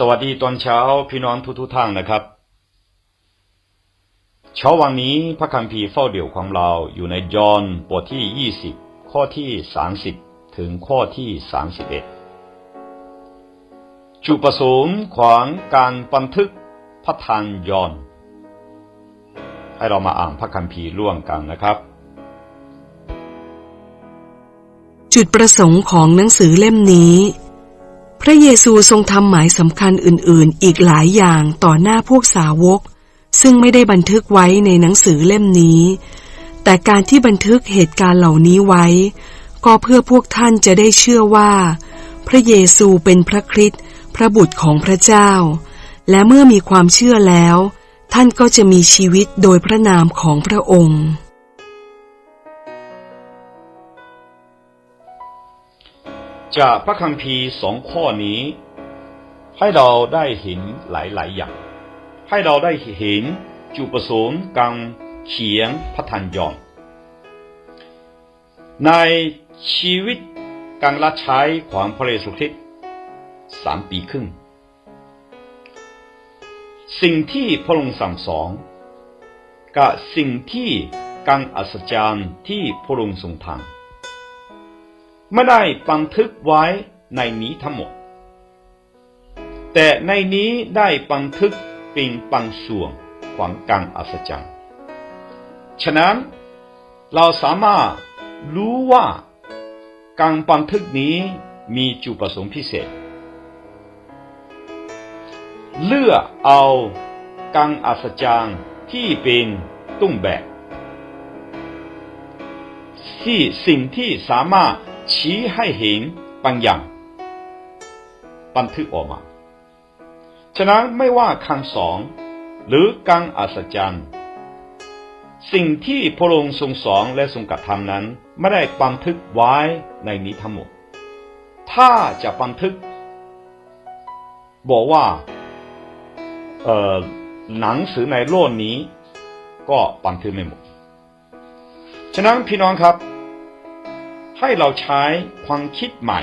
สวัสดีตอนเช้าพี่น้องทุกทุกท่านนะครับ เช้าวันนี้พระคัมภีร์เฝ้าเดี่ยวของเราอยู่ในยอห์นบทที่ 20 ข้อที่ 30 ถึงข้อที่ 31 จุดประสงค์ของการบันทึกพระธานยอห์นให้เรามาอ่านพระคัมภีร์ร่วมกันนะครับ จุดประสงค์ของหนังสือเล่มนี้ ระเยซูทรงทำหมายสำคัญอื่นๆ อีกหลายอย่างต่อหน้าพวกสาวก ซึ่งไม่ได้บันทึกไว้ในหนังสือเล่มนี้ แต่การที่บันทึกเหตุการณ์เหล่านี้ไว้ ก็เพื่อพวกท่านจะได้เชื่อว่า พระเยซูเป็นพระคริสต์พระบุตรของพระเจ้า และเมื่อมีความเชื่อแล้ว ท่านก็จะมีชีวิตโดยพระนามของพระองค์ จากพระคัมภีร์สองข้อนี้ ให้เราได้เห็นหลาย ๆ อย่าง ให้เราได้เห็นจุดประสงค์การเขียนพระธรรมยอห์นในชีวิตการรับใช้ของพระเยซูคริสต์สามปีครึ่ง สิ่งที่พระองค์สั่งสอนกับสิ่งที่การอัศจรรย์ที่พระองค์ทรงทำ ไม่ได้บันทึกไว้ในนี้ทั้งหมด แต่ในนี้ได้บันทึกเป็นบางส่วนของการอัศจรรย์ ฉะนั้นเราสามารถรู้ว่าการบันทึกนี้มีจุดประสงค์พิเศษ เลือกเอาการอัศจรรย์ที่เป็นต้นแบบที่สิ่งที่สามารถ ชี้ให้เห็นบางอย่างบันทึกออกมา ฉะนั้นไม่ว่าคำสอนหรือการอัศจรรย์ สิ่งที่พระองค์ทรงสอนและทรงกระทำนั้นไม่ได้บันทึกไว้ในนี้ทั้งหมด ถ้าจะบันทึก บอกว่าเอ่อหนังสือในโลกนี้ก็บันทึกไม่หมด ฉะนั้นพี่น้องครับ ให้เราใช้ความคิดใหม่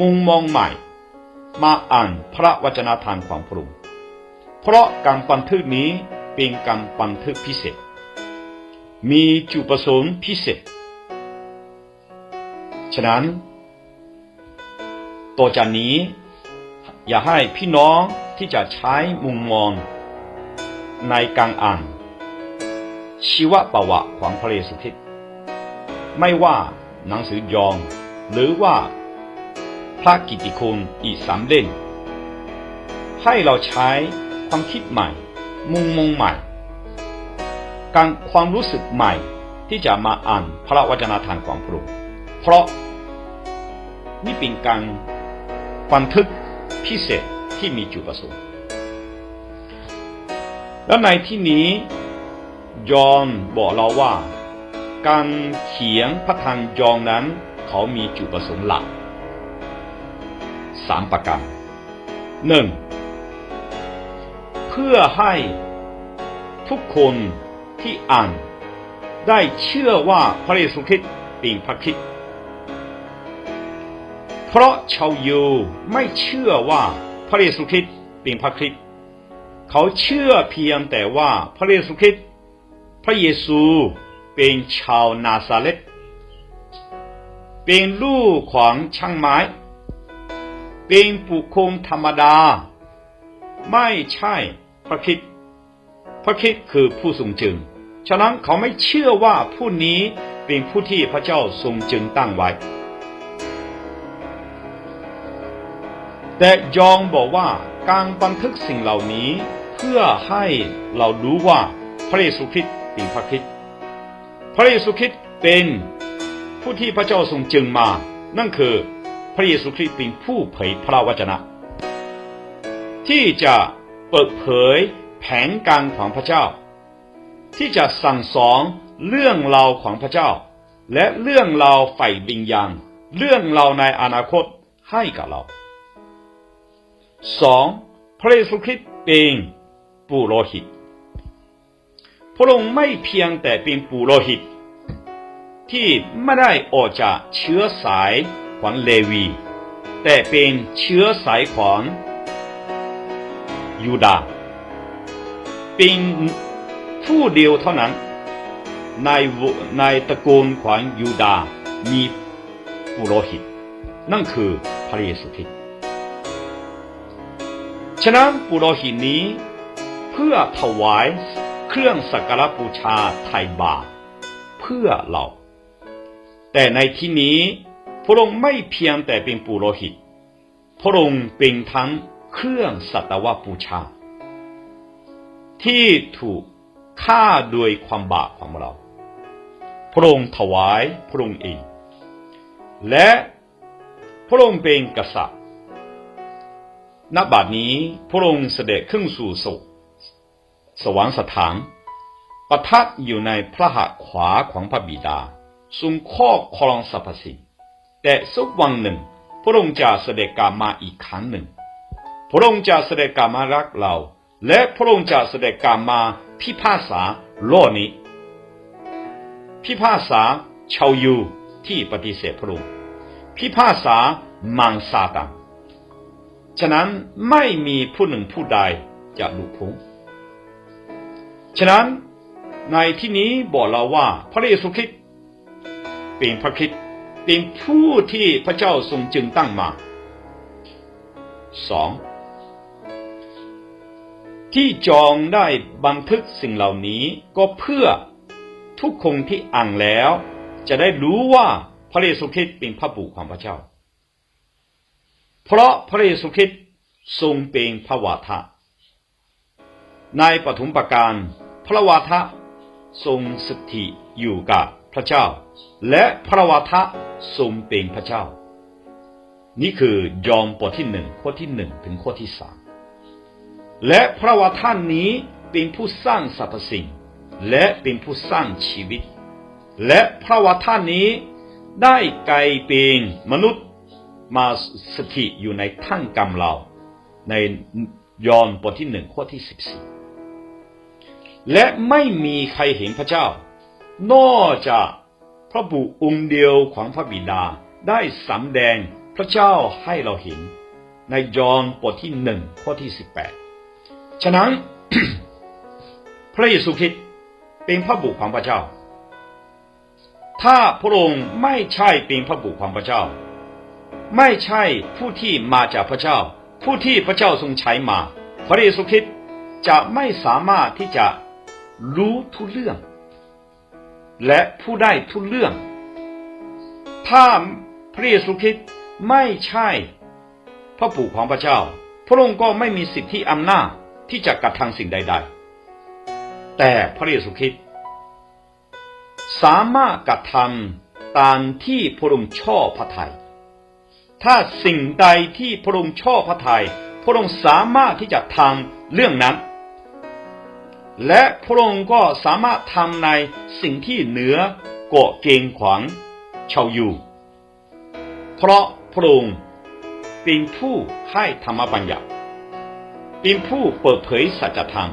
มุมมองใหม่ มาอ่านพระวจนะทางของพระองค์เพราะการบันทึกนี้เป็นการบันทึกพิเศษ มีจุดประสงค์พิเศษ ฉะนั้นต่อจากนี้ อย่าให้พี่น้องที่จะใช้มุมมองในการอ่านชีวประวัติของพระเยซูคริสต์ไม่ว่า หนังสือยอห์นหรือว่า พระกิติคุณอีกสามเล่มให้เราใช้ความคิดใหม่ มุมมองใหม่ การความรู้สึกใหม่ที่จะมาอ่านพระวจนะทางของพระองค์เพราะนี่เป็นการบันทึกพิเศษที่มีจุดประสงค์และในที่นี้ยอนบอกเราว่า การเขียนพระธรรมยอห์นนั้น เขามีจุดประสงค์หลักสามประการหนึ่งเพื่อให้ทุกคนที่อ่านได้เชื่อว่าพระเยซูคริสต์เป็นพระคริสต์เพราะชาวยิวไม่เชื่อว่าพระเยซูคริสต์เป็นพระคริสต์เขาเชื่อเพียงแต่ว่าพระเยซูคริสต์พระเยซู เป็นชาวนาซาเรตเป็นลูกของช่างไม้ เป็นบุคคลธรรมดา ไม่ใช่พระคริสต์พระคริสต์คือผู้ทรงจึง ฉะนั้นเขาไม่เชื่อว่าผู้นี้เป็นผู้ที่พระเจ้าทรงจึงตั้งไว้ แต่ยองบอกว่าการบันทึกสิ่งเหล่านี้เพื่อให้เรารู้ว่าพระเยซูคริสต์เป็นพระคริสต์ พระเยซูคริสต์เป็นผู้ที่พระเจ้าทรงจึงมา นั่นคือพระเยซูคริสต์เป็นผู้เผยพระวจนะ ที่จะเปิดเผยแผนการของพระเจ้า ที่จะสั่งสอนเรื่องราวของพระเจ้า และเรื่องราวฝ่ายวิญญาณเรื่องราวในอนาคตให้กับเราสองพระเยซูคริสต์เป็นปุโรหิต พระองค์ไม่เพียงแต่เป็นปุโรหิต ที่ไม่ได้ออกจากเชื้อสายของเลวี แต่เป็นเชื้อสายของยูดาเป็นผู้เดียวเท่านั้น ในในตระกูลของยูดามีปุโรหิต นั่นคือพระเยซูคริสต์ฉะนั้นปุโรหิตนี้เพื่อถวาย รื่องสักการบูชาไถ่บาปเพื่อเรา แต่ในที่นี้พระองค์ไม่เพียงแต่เป็นปุโรหิต พระองค์เป็นทั้งเครื่องสัตวบูชา ที่ถูกฆ่าโดยความบาปของเรา พระองค์ถวายพระองค์เอง และพระองค์เป็นกษัตริย์ณบัดนี้พระองค์เสด็จขึ้นสู่สว สวรรคสถานประทับอยู่ในพระหัตถ์ขวาของพระบิดาทรงครอบครองสรรพสิ่งแต่สักวันหนึ่ง พระองค์จะเสด็จกลับมาอีกครั้งหนึ่ง พระองค์จะเสด็จกลับมารักเรา และพระองค์จะเสด็จกลับมาพิพากษาโลกนี้ พิพากษาชาวยูที่ปฏิเสธพระองค์พิพากษามังซาตันฉะนั้นไม่มีผู้หนึ่งผู้ใดจะหลุดพ้น ฉะนั้นในที่นี้บอกเราว่าพระเยซูคริสต์เป็นพระคริสต์เป็นผู้ที่พระเจ้าทรงจึงตั้งมาสองที่จองได้บันทึกสิ่งเหล่านี้ก็เพื่อทุกคนที่อ่านแล้ว จะได้รู้ว่าพระเยซูคริสต์เป็นพระบุตรของพระเจ้า เพราะพระเยซูคริสต์ทรงเป็นพระวาทะในปฐมประการ พระวาทะทรงสถิตอยู่กับพระเจ้า และพระวาทะทรงเป็นพระเจ้า นี่คือยอห์นบทที่หนึ่งข้อที่หนึ่งถึงข้อที่สามและพระวาทานนี้เป็นผู้สร้างสรรพสิ่ง และเป็นผู้สร้างชีวิต และพระวาทานนี้ได้กลายเป็นมนุษย์มาสถิตอยู่ในท่านกรรมเรา ในยอห์นบทที่หนึ่งข้อที่สิบสี่ และไม่มีใครเห็นพระเจ้า นอกจากพระบุองค์เดียวของพระบิดาได้สำแดงพระเจ้าให้เราเห็น ในยอห์นบทที่หนึ่งข้อที่สิบแปดฉะนั้น พระเยซูคริสต์เป็นพระบุของพระเจ้า ถ้าพระองค์ไม่ใช่เป็นพระบุของพระเจ้า ไม่ใช่ผู้ที่มาจากพระเจ้า ผู้ที่พระเจ้าทรงใช้มา พระเยซูคริสต์จะไม่สามารถที่จะ รู้ทุเรื่อง และผู้ได้ทุเรื่อง ถ้าพระเยซูคริสต์ไม่ใช่ พระบุตรของพระเจ้า พระองค์ก็ไม่มีสิทธิอำนาจที่จะกระทำสิ่งใด ๆ แต่พระเยซูคริสต์สามารถกระทำตามที่พระองค์ชอบพระทยัยถ้าสิ่งใดที่พระองค์ชอบพระทยัยพระองค์สามารถที่จะทำเรื่องนั้น และพระองค์ก็สามารถทำในสิ่งที่เหนือกฎเกณฑ์ของชาวยูเพราะพระองค์เป็นผู้ให้ธรรมบัญญัติเป็นผู้เปิดเผยสัจธรรม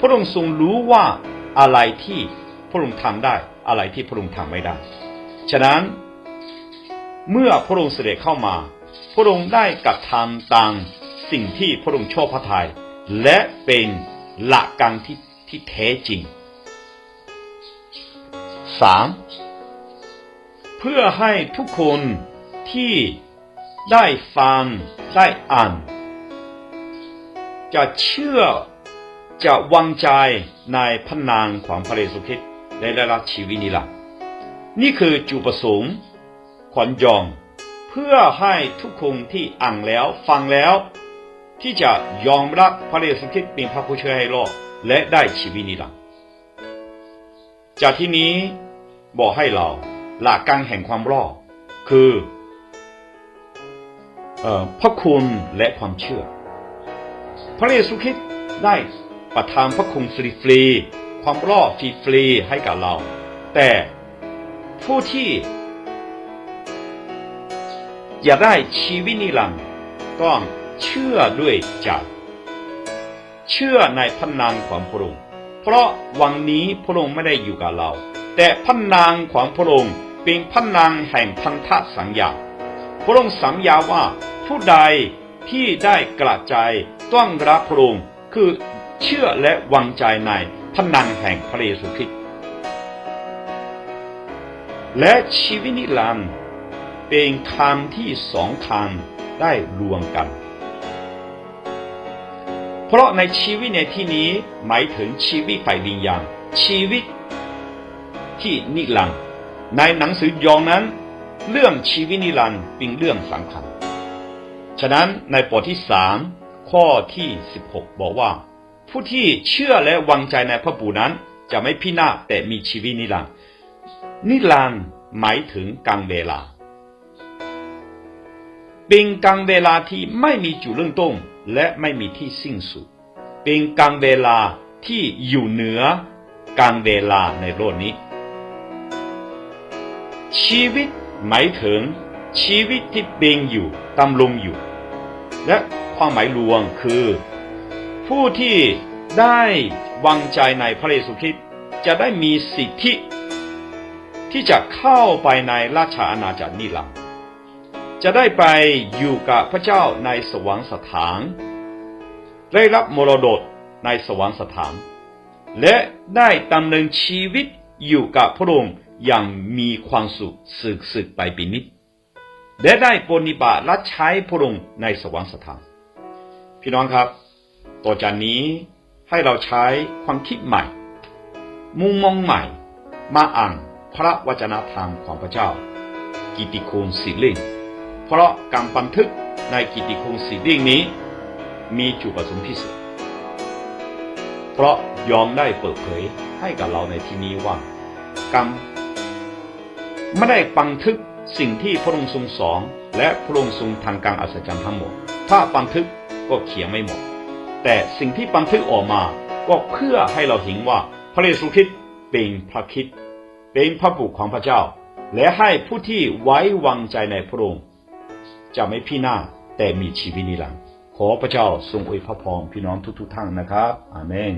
พระองค์ทรงรู้ว่าอะไรที่พระองค์ทำได้อะไรที่พระองค์ทำไม่ได้ ฉะนั้นเมื่อพระองค์เสด็จเข้ามา พระองค์ได้กระทำตามสิ่งที่พระองค์ชอบพระทยัยและเป็นหลักการที่ ที่แท้จริงสามเพื่อให้ทุกคนที่ได้ฟังได้อ่าน จะเชื่อจะวางใจในพระนางของพระเยซูคริสต์และได้รับชีวิตนิรันดร์นี่คือจุดประสงค์ขวัญยองเพื่อให้ทุกคนที่อ่านแล้วฟังแล้ว ที่จะยอมรับพระเยซูคริสต์เป็นพระผู้ช่วยให้โลก และได้ชีวิตนิรันดร์จากที่นี้บอกให้เราหลักการแห่งความรอดคืออพระคุณและความเชื่อ พระเยซูคริสต์ได้ประทานพระคุณฟรีๆความรอดฟรีๆให้กับเรา แต่ผู้ที่อยากได้ชีวิตนิรันดร์ต้องเชื่อด้วยใจ เชื่อในพระนามของพระองค์ เพราะวันนี้พระองค์ไม่ได้อยู่กับเรา แต่พระนามของพระองค์เป็นพระนามแห่งพันธสัญญา พระองค์สัญญาว่าผู้ใดที่ได้กระจายต้องรับพระองค์คือเชื่อและวางใจในพระนามแห่งพระเยซูคริสต์และชีวิตนิรันดร์เป็นคำที่สองคำได้รวมกัน เพราะในชีวิตในที่นี้หมายถึงชีวิตฝ่ายวิญญาณชีวิตที่นิรันดร์ในหนังสือยอห์นนั้น เรื่องชีวิตนิรันดร์เป็นเรื่องสำคัญ ฉะนั้นในบทที่สามข้อที่สิบหกบอกว่า ผู้ที่เชื่อและวางใจในพระบุนั้น จะไม่พินาศแต่มีชีวิตนิรันดร์นิรันดร์หมายถึงการเวลา เป็นการเวลาที่ไม่มีจุดเริ่มต้น และไม่มีที่สิ้นสุด เป็นการเวลาที่อยู่เหนือการเวลาในโลกนี้ ชีวิตหมายถึงชีวิตที่เป็นอยู่ดำรงอยู่ และความหมายรวมคือ ผู้ที่ได้วางใจในพระเยซูคริสต์จะได้มีสิทธิ ที่จะเข้าไปในราชอาณาจักรนิรันดร์ จะได้ไปอยู่กับพระเจ้าในสวรรคสถาน ได้รับมรดกในสวรรคสถาน และได้ดำเนินชีวิตอยู่กับพระองค์อย่างมีความสุขสืบสืบไปป็นนิจและได้ปฏิบัติและใช้พระองค์ในสวรรคสถาน พี่น้องครับ ต่อจากนี้ให้เราใช้ความคิดใหม่ มุมมองใหม่ มาอ่านพระวจนะธรรมของพระเจ้า กิติคุณสีเล่ เพราะการบันทึกในกิติคุณสีเล่งนี้ มีจุดประสงค์พิเศษ เพราะยอมได้เปิดเผยให้กับเราในที่นี้ว่ากรรมไม่ได้บันทึกสิ่งที่พระองค์ทรงสอนและพระองค์ทรงทำการอัศจรรย์ทั้งหมด ถ้าบันทึกก็เขียนไม่หมด แต่สิ่งที่บันทึกออกมาก็เพื่อให้เราเห็นว่าพระเยซูคริสต์เป็นพระคิดเป็นพระบุตรของพระเจ้า และให้ผู้ที่ไว้วางใจในพระองค์ จะไม่พินาศแต่มีชีวิตนิรันดร์ขอพระเจ้าทรงอวยพระพรพี่น้องทุกๆท่านนะครับ อาเมน